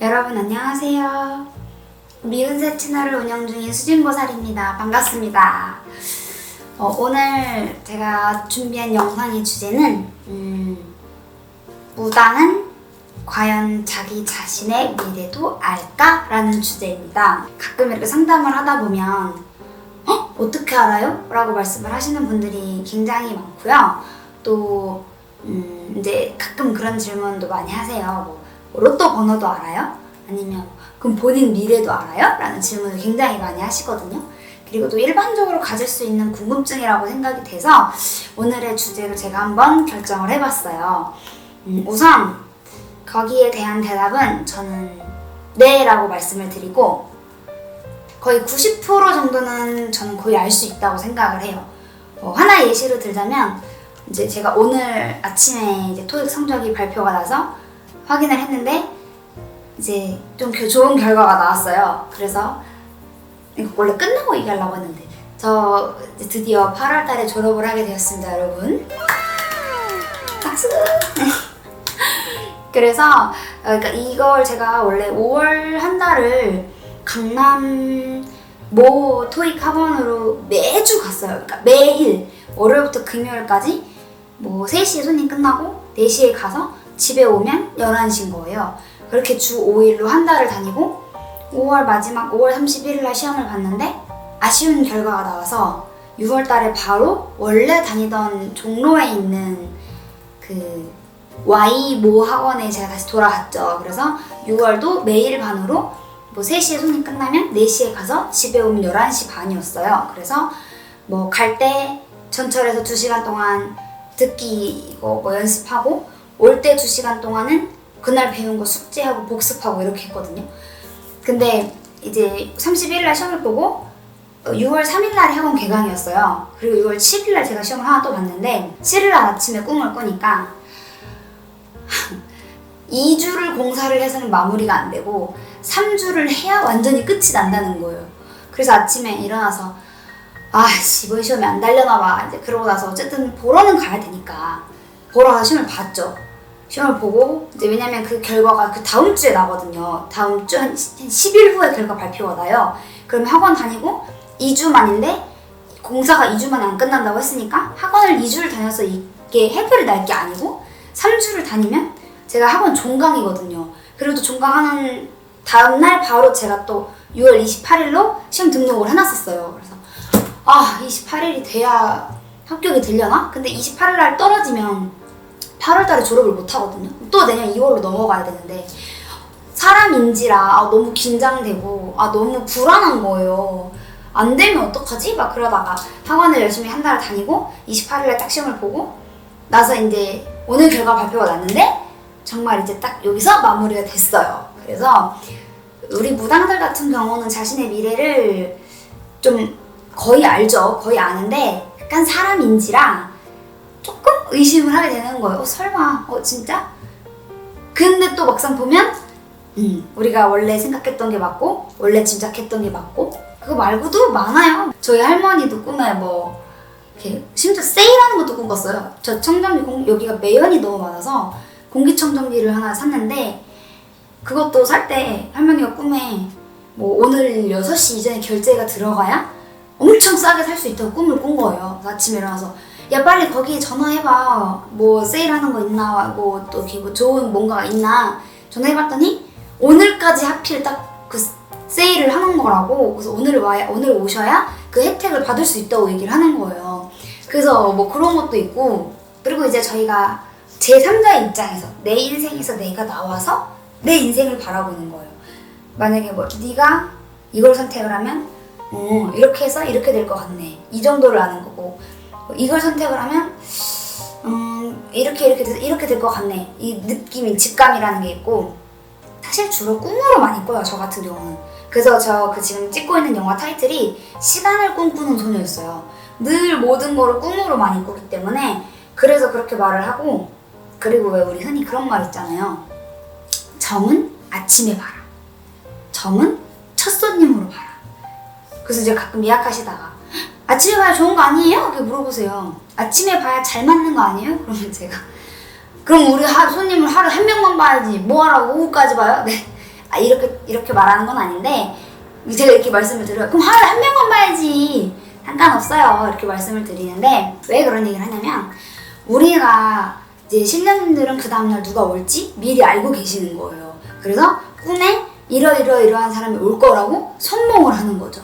여러분 안녕하세요. 미운새 채널을 운영 중인 수진보살입니다. 반갑습니다. 어, 오늘 제가 준비한 영상의 주제는 음, 무당은 과연 자기 자신의 미래도 알까? 라는 주제입니다. 가끔 이렇게 상담을 하다 보면 어? 어떻게 알아요? 라고 말씀을 하시는 분들이 굉장히 많고요. 또 음, 이제 가끔 그런 질문도 많이 하세요. 뭐, 로또 번호도 알아요? 아니면 그럼 본인 미래도 알아요? 라는 질문을 굉장히 많이 하시거든요. 그리고 또 일반적으로 가질 수 있는 궁금증이라고 생각이 돼서 오늘의 주제로 제가 한번 결정을 해봤어요. 음, 우선 거기에 대한 대답은 저는 네 라고 말씀을 드리고 거의 90% 정도는 저는 거의 알 수 있다고 생각을 해요. 어, 하나 예시로 들자면 이제 제가 오늘 아침에 이제 토익 성적이 발표가 나서 확인을 했는데 이제 좀 그 좋은 결과가 나왔어요. 그래서 이거 원래 끝나고 얘기하려고 했는데 저 드디어 8월 달에 졸업을 하게 되었습니다, 여러분. 박수! 그래서 어, 그러니까 이걸 제가 원래 5월 한 달을 강남 모 토익 학원으로 매주 갔어요. 그러니까 매일 월요일부터 금요일까지 뭐 3시에 손님 끝나고 4시에 가서 집에 오면 11시인 거예요. 그렇게 주 5일로 한 달을 다니고 5월 마지막 5월 31일 날 시험을 봤는데 아쉬운 결과가 나와서 6월 달에 바로 원래 다니던 종로에 있는 그 Y 모 학원에 제가 다시 돌아갔죠. 그래서 6월도 매일 반으로 뭐 3시에 손님 끝나면 4시에 가서 집에 오면 11시 반이었어요. 그래서 뭐 갈 때 전철에서 2시간 동안 듣기 이거 뭐 연습하고 올 때 2시간 동안은 그날 배운 거 숙제하고 복습하고 이렇게 했거든요. 근데 이제 31일 날 시험을 보고 6월 3일 날이 학원 개강이었어요. 그리고 6월 7일 날 제가 시험을 하나 또 봤는데 7일 날 아침에 꿈을 꾸니까 2주를 공사를 해서는 마무리가 안 되고 3주를 해야 완전히 끝이 난다는 거예요. 그래서 아침에 일어나서 아씨 이번 시험이 안 달려나 봐. 이제 그러고 나서 어쨌든 보러는 가야 되니까 보러 가서 시험을 봤죠. 시험을 보고 이제 왜냐면 그 결과가 그 다음 주에 나거든요. 다음 주 한 10일 후에 결과 발표가 나요. 그럼 학원 다니고 2주 만인데 공사가 2주 만에 안 끝난다고 했으니까 학원을 2주를 다녀서 이게 해결이 날 게 아니고 3주를 다니면 제가 학원 종강이거든요. 그리고 또 종강하는 다음날 바로 제가 또 6월 28일로 시험 등록을 해놨었어요. 그래서 아 28일이 돼야 합격이 되려나? 근데 28일 날 떨어지면 8월 달에 졸업을 못 하거든요. 또 내년 2월로 넘어가야 되는데 사람인지라 아, 너무 긴장되고 아 너무 불안한 거예요. 안 되면 어떡하지? 막 그러다가 학원을 열심히 한 달을 다니고 28일에 딱 시험을 보고 나서 이제 오늘 결과 발표가 났는데 정말 이제 딱 여기서 마무리가 됐어요. 그래서 우리 무당들 같은 경우는 자신의 미래를 좀 거의 알죠. 거의 아는데 약간 사람인지라 조금 의심을 하게 되는 거예요. 어, 설마, 어, 진짜? 근데 또 막상 보면, 음, 우리가 원래 생각했던 게 맞고, 원래 짐작했던 게 맞고, 그거 말고도 많아요. 저희 할머니도 꿈에 뭐, 이렇게, 심지어 세일하는 것도 꿈꿨어요. 저 청정기, 공, 여기가 매연이 너무 많아서, 공기청정기를 하나 샀는데, 그것도 살 때 할머니가 꿈에, 뭐, 오늘 6시 이전에 결제가 들어가야 엄청 싸게 살 수 있다고 꿈을 꾼 거예요. 아침에 일어나서, 야 빨리 거기 전화해봐. 뭐 세일하는 거 있나? 뭐또 이렇게 뭐 좋은 뭔가가 있나? 전화해봤더니 오늘까지 하필 딱 그 세일을 하는 거라고. 그래서 오늘 와야 오늘 오셔야 그 혜택을 받을 수 있다고 얘기를 하는 거예요. 그래서 뭐 그런 것도 있고. 그리고 이제 저희가 제 3자의 입장에서 내 인생에서 내가 나와서 내 인생을 바라보는 거예요. 만약에 뭐 네가 이걸 선택을 하면 어 이렇게 해서 이렇게 될 것 같네. 이 정도를 아는 거고 이걸 선택을 하면 음 이렇게 이렇게 이렇게 될 것 같네. 이 느낌이 직감이라는 게 있고 사실 주로 꿈으로 많이 꿔요 저 같은 경우는. 그래서 저 그 지금 찍고 있는 영화 타이틀이 시간을 꿈꾸는 소녀였어요. 늘 모든 거를 꿈으로 많이 꾸기 때문에 그래서 그렇게 말을 하고 그리고 왜 우리 흔히 그런 말 있잖아요. 점은 아침에 봐라. 점은 첫 손님으로 봐라. 그래서 이제 가끔 예약하시다가 아침에 봐야 좋은 거 아니에요? 이렇게 물어보세요. 아침에 봐야 잘 맞는 거 아니에요? 그러면 제가 그럼 우리 하, 손님을 하루 한 명만 봐야지 뭐하라고 오후까지 봐요? 네 아 이렇게 이렇게 말하는 건 아닌데 제가 이렇게 말씀을 드려요. 그럼 하루에 한 명만 봐야지 상관없어요 이렇게 말씀을 드리는데 왜 그런 얘기를 하냐면 우리가 이제 신령님들은 그 다음날 누가 올지 미리 알고 계시는 거예요. 그래서 꿈에 이러이러 이러한 사람이 올 거라고 선몽을 하는 거죠.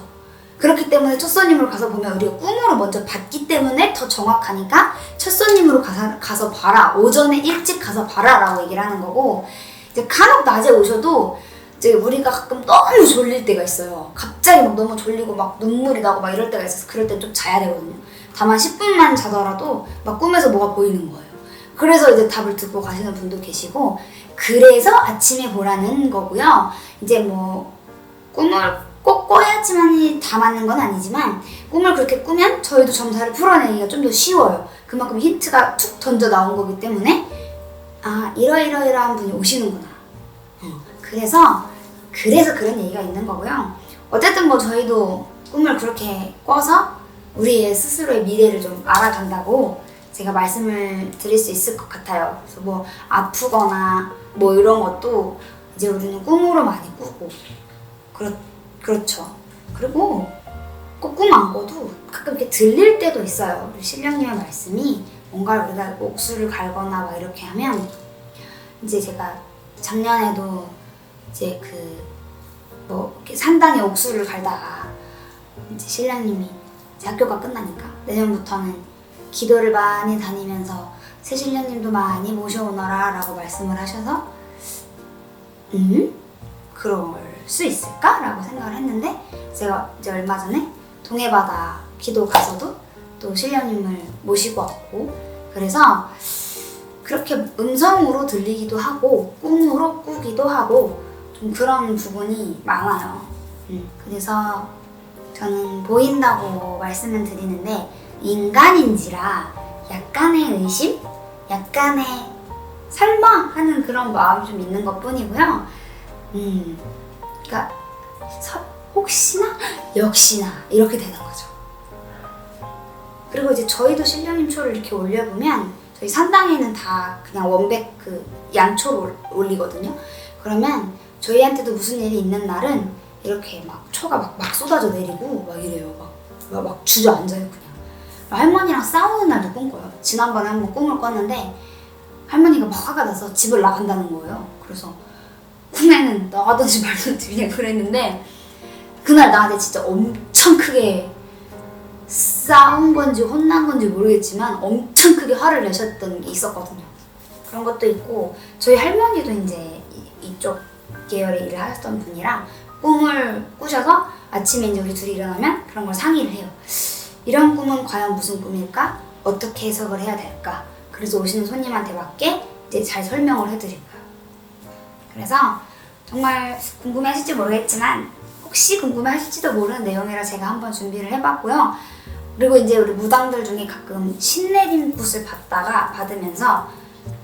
그렇기 때문에 첫 손님으로 가서 보면 우리가 꿈으로 먼저 봤기 때문에 더 정확하니까 첫 손님으로 가서, 가서 봐라. 오전에 일찍 가서 봐라 라고 얘기를 하는 거고 이제 간혹 낮에 오셔도 이제 우리가 가끔 너무 졸릴 때가 있어요. 갑자기 막 너무 졸리고 막 눈물이 나고 막 이럴 때가 있어서 그럴 때좀 자야 되거든요. 다만 10분만 자더라도 막 꿈에서 뭐가 보이는 거예요. 그래서 이제 답을 듣고 가시는 분도 계시고 그래서 아침에 보라는 거고요. 이제 뭐 꿈을 꼭 꿔야지만이 다 맞는 건 아니지만 꿈을 그렇게 꾸면 저희도 점사를 풀어내기가 좀 더 쉬워요. 그만큼 힌트가 툭 던져 나온 거기 때문에 아 이러이러이러한 분이 오시는구나. 어, 그래서 그래서 그런 얘기가 있는 거고요. 어쨌든 뭐 저희도 꿈을 그렇게 꿔서 우리의 스스로의 미래를 좀 알아간다고 제가 말씀을 드릴 수 있을 것 같아요. 그래서 뭐 아프거나 뭐 이런 것도 이제 우리는 꿈으로 많이 꾸고 그렇 그렇죠. 그리고 꼭 꿈 안 꿔도 가끔 이렇게 들릴 때도 있어요. 우리 신령님의 말씀이 뭔가 우리가 옥수를 갈거나 막 이렇게 하면 이제 제가 작년에도 이제 그 뭐 산당에 옥수를 갈다가 이제 신랑님이 이제 학교가 끝나니까 내년부터는 기도를 많이 다니면서 새 신령님도 많이 모셔오너라 라고 말씀을 하셔서 음? 그럴 수 있을까? 라고 생각을 했는데 제가 이제 얼마 전에 동해바다 기도 가서도 또 신령님을 모시고 왔고 그래서 그렇게 음성으로 들리기도 하고 꿈으로 꾸기도 하고 좀 그런 부분이 많아요. 음, 그래서 저는 보인다고 말씀을 드리는데 인간인지라 약간의 의심, 약간의 설마 하는 그런 마음이 좀 있는 것 뿐이고요. 음, 그러니까 서- 혹시나 역시나 이렇게 되는 거죠. 그리고 이제 저희도 신령님 초를 이렇게 올려보면 저희 산당에는 다 그냥 원백 그 양초를 올- 올리거든요. 그러면 저희한테도 무슨 일이 있는 날은 이렇게 막 초가 막, 막 쏟아져 내리고 막 이래요. 막, 막, 막 주저앉아요 그냥. 할머니랑 싸우는 날도 꾼거예요. 지난번에 한번 꿈을 꿨는데 할머니가 막 화가 나서 집을 나간다는 거예요. 그래서 꿈에는 나가든지 말든지 그냥 그랬는데 그날 나한테 진짜 엄청 크게 싸운 건지 혼난 건지 모르겠지만 엄청 크게 화를 내셨던 게 있었거든요. 그런 것도 있고 저희 할머니도 이제 이- 이쪽 계열의 일을 하셨던 분이라 꿈을 꾸셔서 아침에 이제 우리 둘이 일어나면 그런 걸 상의를 해요. 이런 꿈은 과연 무슨 꿈일까? 어떻게 해석을 해야 될까? 그래서 오시는 손님한테 맞게 이제 잘 설명을 해드릴 거예요. 그래서 정말 궁금해 하실지 모르겠지만 혹시 궁금해 하실지도 모르는 내용이라 제가 한번 준비를 해봤고요. 그리고 이제 우리 무당들 중에 가끔 신내림 굿을 받다가 받으면서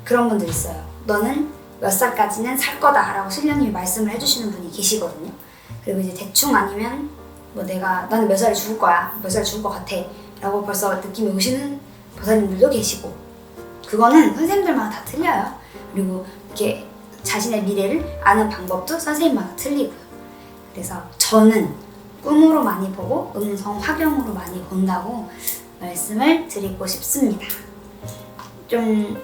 그런 분들 있어요. 너는 몇 살까지는 살 거다라고 신령님이 말씀을 해주시는 분이 계시거든요. 그리고 이제 대충 아니면 뭐 내가 나는 몇 살에 죽을 거야, 몇 살에 죽을 것 같아라고 벌써 느낌이 오시는 보살님들도 계시고 그거는 선생님들마다 다 틀려요. 그리고 이렇게 자신의 미래를 아는 방법도 선생님마다 틀리고요. 그래서 저는 꿈으로 많이 보고 음성 화경으로 많이 본다고 말씀을 드리고 싶습니다. 좀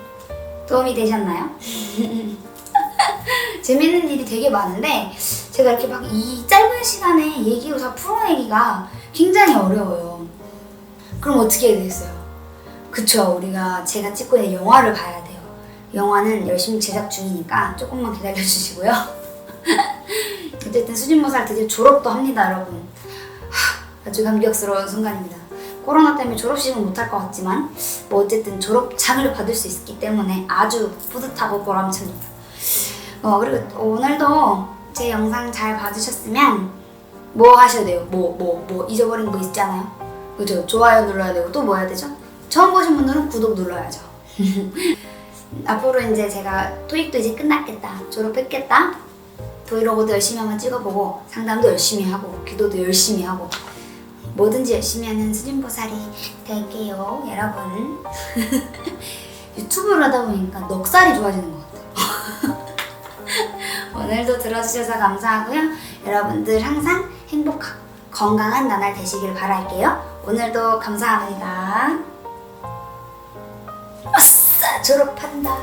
도움이 되셨나요? 재밌는 일이 되게 많은데 제가 이렇게 막 이 짧은 시간에 얘기로 다 풀어내기가 굉장히 어려워요. 그럼 어떻게 해야 되겠어요? 그쵸 우리가 제가 찍고 있는 영화를 봐야 돼요. 영화는 열심히 제작 중이니까 조금만 기다려 주시고요. 어쨌든 수진모살 드디어 졸업도 합니다 여러분. 하, 아주 감격스러운 순간입니다. 코로나 때문에 졸업식은 못할 것 같지만 뭐 어쨌든 졸업장을 받을 수 있기 때문에 아주 뿌듯하고 보람찹니다. 어 그리고 오늘도 제 영상 잘 봐주셨으면 뭐 하셔야 돼요? 뭐 뭐 뭐 잊어버린 거 있잖아요. 그죠? 좋아요 눌러야 되고 또 뭐 해야 되죠? 처음 보신 분들은 구독 눌러야죠. 앞으로 이제 제가 토익도 이제 끝났겠다. 졸업했겠다. 브이로그도 열심히 한번 찍어보고 상담도 열심히 하고 기도도 열심히 하고 뭐든지 열심히 하는 수진보살이 될게요, 여러분. 유튜브를 하다 보니까 넉살이 좋아지는 것 같아요. 오늘도 들어주셔서 감사하고요. 여러분들 항상 행복하고 건강한 나날 되시길 바랄게요. 오늘도 감사합니다. 졸업한다.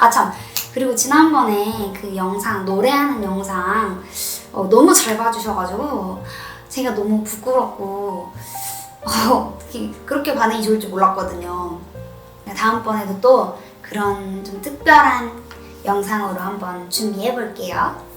아 참 그리고 지난번에 그 영상 노래하는 영상 어, 너무 잘 봐주셔가지고 제가 너무 부끄럽고 어, 그렇게 반응이 좋을 줄 몰랐거든요. 다음번에도 또 그런 좀 특별한 영상으로 한번 준비해 볼게요.